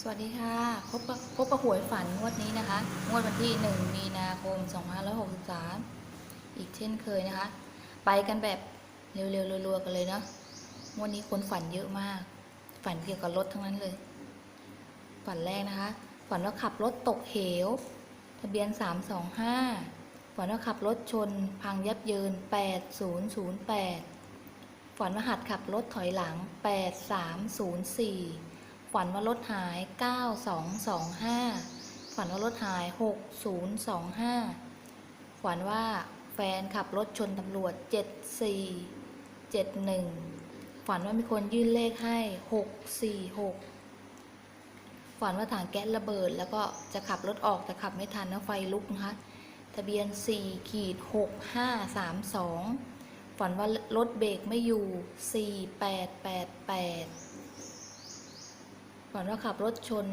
สวัสดีค่ะ พบกับพบกับหวยฝันงวดนี้นะคะ งวดวันที่ 1 มีนาคม 2563 อีกเช่นเคยนะคะ ไปกันแบบเร็วๆรัวๆกันเลยเนาะงวดนี้คนฝันเยอะมาก ฝันเกี่ยวกับรถทั้งนั้นเลย ฝันแรกนะคะ ฝันว่าขับรถตกเหว ทะเบียน 325 ฝันว่าขับรถชน พังยับเยิน 8008 ฝันว่าหัดขับรถถอยหลัง 8304 ฝันว่ารถหาย 9225 ฝันว่ารถหาย 6025 ฝันว่าแฟนขับรถชนตำรวจ 7471 ฝันว่ามีคนยื่นเลขให้ 646 ฝันว่าถังแก๊สระเบิด แล้วก็จะขับรถออกแต่ขับไม่ทันนะไฟลุกนะคะ ทะเบียน 4 ขีด 6532 ฝันว่ารถเบรกไม่อยู่ 4888 ฝันว่าขับรถชน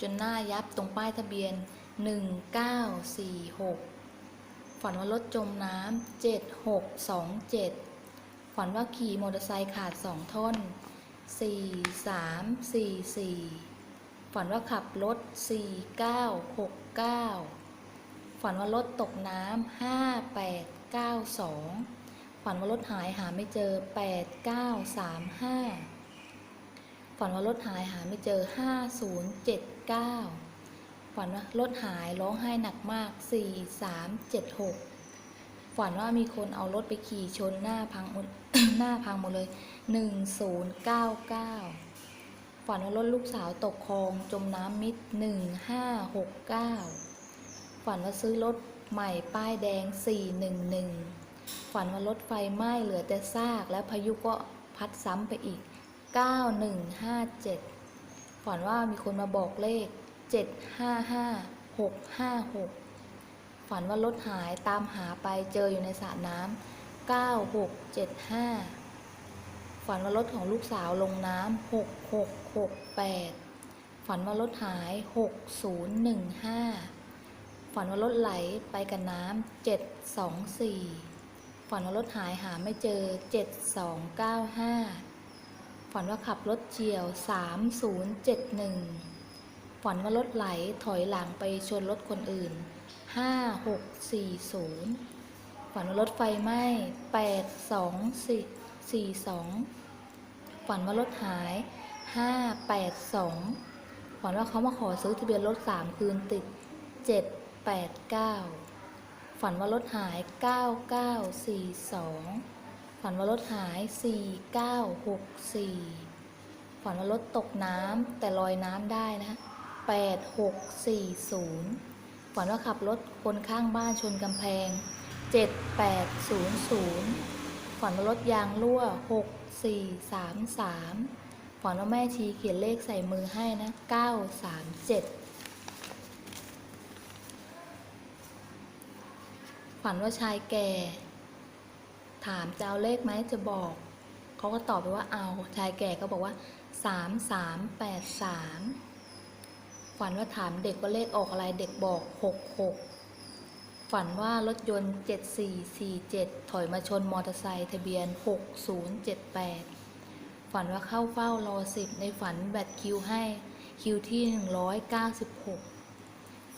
จนหน้ายับตรงป้ายทะเบียน 1946 ฝันว่ารถจมน้ำ7627 ฝันว่าขี่มอเตอร์ไซค์ขาดสองท่อน 4344 ฝันว่าขับรถ 4969 ฝันว่ารถตกน้ำ5892 ฝันว่ารถหายหาไม่เจอ 8935 ฝันว่ารถหายหาไม่เจอ 5079 ฝันว่ารถหายร้องไห้หนักมาก 4376 ฝันว่ามีคนเอารถไปขี่ชนหน้าพังหมดหน้าพังหมดเลย 1099 ฝันว่ารถลูกสาวตกคลองจมน้ำมิด 1569 ฝันว่าซื้อรถใหม่ป้ายแดง 411 ฝันว่ารถไฟไหม้เหลือแต่ซากแล้วพายุก็พัดซ้ำไปอีก 9157 ฝันว่ามีคนมาบอกเลข 755656 ฝันว่ารถหายตามหาไปเจออยู่ในสระน้ำ9675 ฝันว่ารถของลูกสาวลงน้ำ6668 ฝันว่ารถหาย 6015 ฝันว่ารถไหลไปกับน้ำ724 ฝันว่ารถหายหาไม่เจอ 7295 ฝันว่าขับรถเฉียว 3071 ฝันว่ารถไหลถอยหลังไปชนรถคนอื่น 5640 ฝันว่ารถไฟไหม้ 8242 ฝันว่ารถหาย 582 ฝันว่าเขามาขอซื้อทะเบียนรถ 3 คืนติด 789 ฝันว่ารถหาย 9942 ฝันว่ารถหาย 4964 ฝันว่ารถตกน้ำแต่ลอยน้ำได้นะ8640 ฝันว่าขับรถคนข้างบ้านชนกำแพง 7800 ฝันว่ารถยางรั่ว 6433 ฝันว่าแม่ชีเขียนเลขใส่มือให้นะ 937ฝันว่าชายแก่ ถามจะเอาเลขไหมจะบอก เขาก็ตอบไปว่าเอา ชายแก่ก็บอกว่าสามสามแปดสามฝันว่าถามเด็กว่าเลขออกอะไรเด็กบอกหกหกฝันว่ารถยนต์เจ็ดสี่สี่เจ็ดถอยมาชนมอเตอร์ไซค์ทะเบียนหกศูนย์เจ็ดแปดฝันว่าเข้าเฝ้ารอสิบในฝันแบตคิวให้ คิวที่หนึ่งร้อยเก้าสิบหก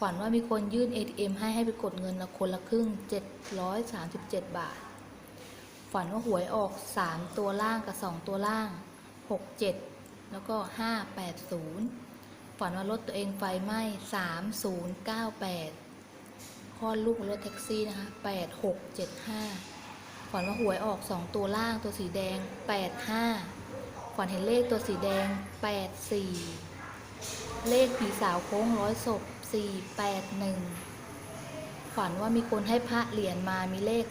ฝันว่ามีคนยื่น ATM ให้ให้ไปกดเงินละคนละครึ่ง 737 บาท ฝันว่าหวยออก3ตัวล่างกับ2ตัวล่าง67แล้วก็580ฝันว่ารถตัวเองไฟไหม้3098คลอดลูกรถแท็กซี่นะคะ8675ฝันว่าหวยออก2ตัวล่างตัวสีแดง85ฝันเห็นเลขตัวสีแดง84เลขผีสาวโค้งร้อยศพ481 ฝันว่ามีคนให้พระเหรียญมามีเลข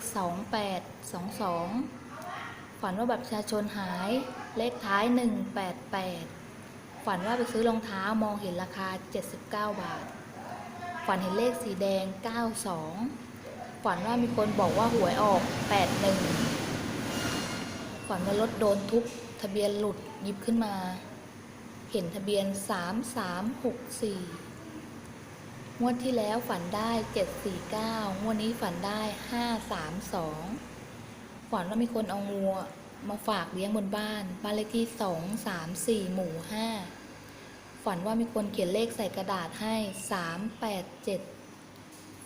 2822 ฝันว่าบัตรประชาชนหายเลขท้าย 188 ฝันว่าไปซื้อรองเท้ามองเห็นราคา 79 บาท ฝันเห็นเลขสีแดง 92 ฝันว่ามีคนบอกว่าหวยออก 81 ฝันว่ารถโดนทุบทะเบียนหลุดยิบขึ้นมา เห็นทะเบียน 3364 งวดที่แล้วฝันได้ 749งวดนี้ฝันได้ 532 ฝันว่ามีคนเอางัวมาฝากเลี้ยงบนบ้าน บ้านเลขที่ 234 หมู่ 5 ฝันว่ามีคนเขียนเลขใส่กระดาษให้สามแปดเจ็ด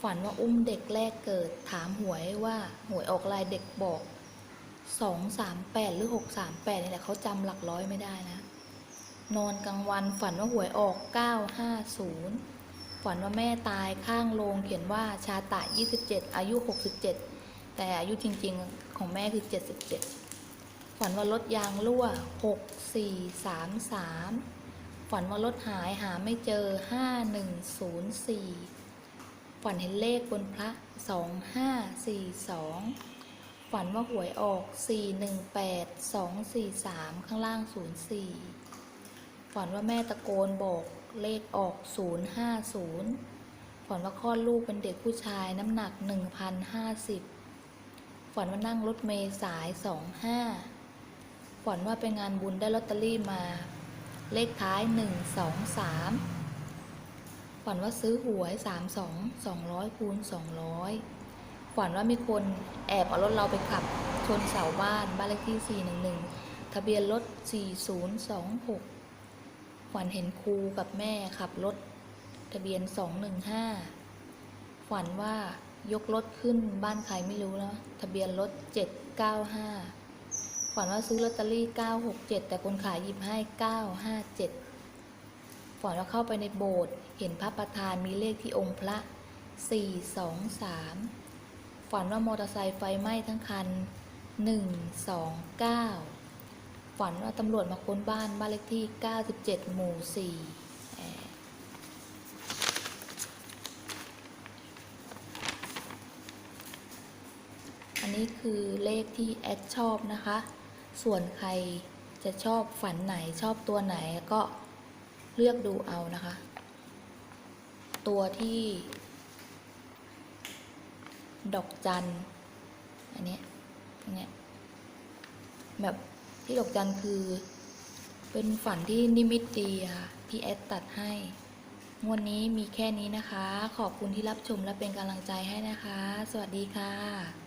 ฝันว่าอุ้มเด็กแรกเกิด ถามหวยว่าหวยออกลายเด็กบอกสองสามแปดหรือหกสามแปดนี่แหละเขาจำหลักร้อยไม่ได้นะ นอนกลางวันฝันว่าหวยออกเก้าห้าศูนย์ ฝันว่าแม่ตายข้างโรงเขียนว่าชาตะยี่สิบเจ็ดอายุหกสิบเจ็ดแต่อายุจริงๆของแม่คือเจ็ดสิบเจ็ดฝันว่ารถยางรั่วหกสี่สามสามฝันว่ารถหายหาไม่เจอ 5104 ฝันเห็นเลขบนพระ 2542 ฝันว่าหวยออก 418 243 ข้างล่าง 04 ฝันว่าแม่ตะโกนบอก เลขออก 050 ฝันว่าคลอดลูกเป็นเด็กผู้ชายน้ำหนัก 1,050 ฝันว่านั่งรถเมย์สาย 25 ฝันว่าไปงานบุญได้ลอตเตอรี่มา เลขท้าย 123 ฝันว่าซื้อหวย 32 200คูณ200 ฝันว่ามีคนแอบเอารถเราไปขับ ชนเสาบ้านบ้านเลขที่ 411 ทะเบียนรถ 4026 ฝันเห็นครูกับแม่ขับรถทะเบียนสองหนึ่งห้าฝันว่ายกรถขึ้นบ้านใครไม่รู้แล้วทะเบียนรถเจ็ดเก้าห้าฝันว่าซื้อลอตเตอรี่เก้าหกเจ็ดแต่คนขายหยิบให้เก้าห้าเจ็ดฝันว่าเข้าไปในโบสถ์เห็นพระประธานมีเลขที่องค์พระสี่สองสามฝันว่ามอเตอร์ไซค์ไฟไหม้ทั้งคันหนึ่งสองเก้า ฝันว่าตำรวจมาค้นบ้านบ้านเลขที่ 97 หมู่ 4 อันนี้คือเลขที่แอดชอบนะคะ ส่วนใครจะชอบฝันไหนชอบตัวไหนก็เลือกดูเอานะคะ ตัวที่ ดอกจัน อันนี้อันเนี้ยแบบ ที่ดอกจันคือ เป็นฝันที่นิมิตดีค่ะที่แอดตัดให้งวดนี้มีแค่นี้นะคะ ขอบคุณที่รับชมและเป็นกำลังใจให้นะคะ สวัสดีค่ะ